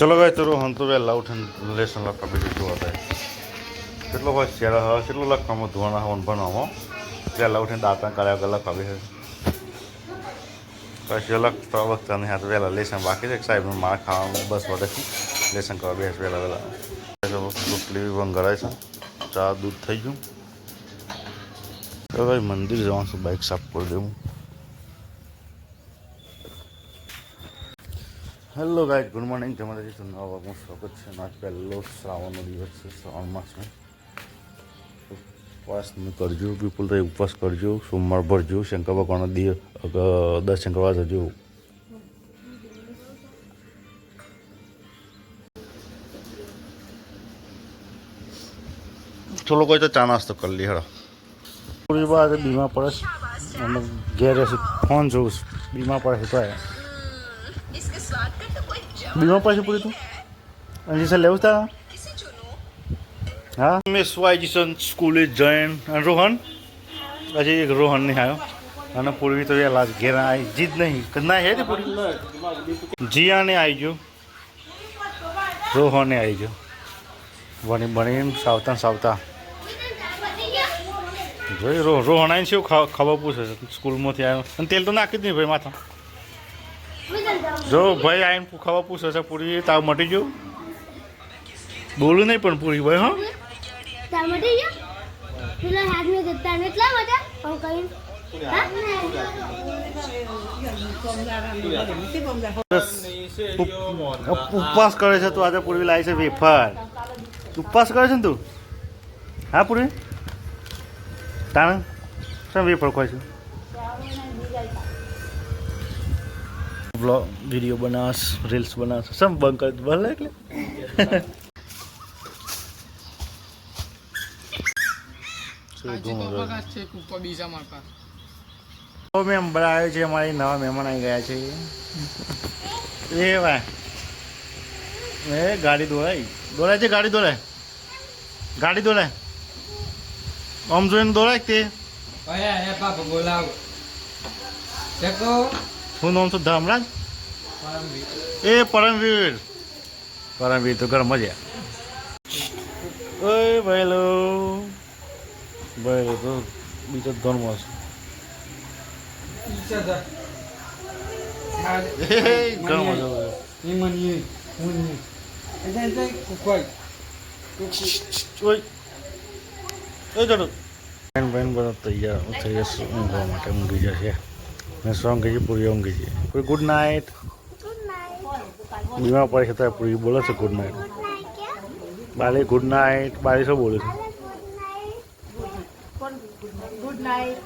ચલો ભાઈ ચલો હું તો ભાઈ લાઉટ લેસન લખતા બીજું શું હતા કેટલો ભાઈ શેરા હવે કેટલું લખવામાં ધોવાના હોવાનું ભણવામાં ત્યાં લાઉટ દાંતા કાળા વગર લખવા બેસે. પછી લખતા વખતે નહીં હાથ વહેલા લેસન બાકી છે. સાહેબ માર ખાવાનું, બસ વધેથી લેસન કરવા બેસ વહેલા વહેલા. રોટલી વંગળાય છે. ચા દૂધ થઈ ગયું. તો ભાઈ મંદિર જવાનું છું બાઇક સાફ કરી દેવું. હેલો ગાઈડ ગુડ મોર્નિંગ તમારા જે નવા ભાગમાં સ્વાગત છે. આજ પહેલો શ્રાવણનો દિવસ છે, શ્રાવણ માસનો ઉપવાસ કરજો પીપલ તો ઉપવાસ કરજો, સોમવાર ભરજો, શંકર ભગવાનના દિવ દસ શંકરવાર થજો. થોડો કોઈ તો ચા નાસ્તો કરી લે હેડો. થોડી વાર બીમા પડે અને ઘેર ફોન જોઉં બીમા પડે તો આવ્યા બીમા પાસે પૂરી તું એજિશન લેવું તા હા મેં સ્વા એજિશન સ્કૂલે જૈન અને રોહન આજે એક રોહન નહીં આવ્યો અને પૂર્વી તો યાર લાસ્ટ ઘેર આવી જીત નહીં ના હે પૂરી જીયાને આવી ગયો રોહને આવી ગયો ભણી બની સાવતા સાવતા જોઈ રોહન આવીને શું ખબર પૂછે સ્કૂલમાંથી આવ્યો અને તેલ તો નાખી જ નહીં ભાઈ માથા જો ભાઈ આવીને પૂ- ખબર પૂછે છે પૂરી તાવ મટી ગયું? બોલું નહીં પણ પૂરી ભાઈ હા. પેલા જતા એટલા બધા? ઉપવાસ કરે છે તું આજે પૂર્વી લાવી છે વેફર. ઉપવાસ કરે છે ને તું? હા પૂર્વી તાણ? શા વેફર ખોય છે? બ્લોગ વીડિયો બનાવશ રીલ્સ બનાવશ સમ બંધ કરી ભલે એટલે? તો મેમ્બર આવ્યો છે અમારી નવા મહેમાન આવી ગયા છે. એ ભાઈ. એ ગાડી દોડાય દોડાય છે ગાડી દોડાય. ગાડી દોડાય. આમ જોઈને દોડાય તે. બોલાવ. શું નામ છું ધામરાજ એ પરમવીર પરમવીર તો ઘર મજા ઓય ભાઈલો ભાઈલો તો બીજો ધર્મ છે તૈયાર થઈ જશે ઊંઘવા માટે ઊંઘી જશે મેં સોંગ ગઈ પૂરી ઊંઘી કહીએ કોઈ ગુડ નાઇટ બીમાર પડે છે ત્યારે પૂરી બોલે છે good night Bali good night Bali શું બોલે છે ગુડ નાઇટ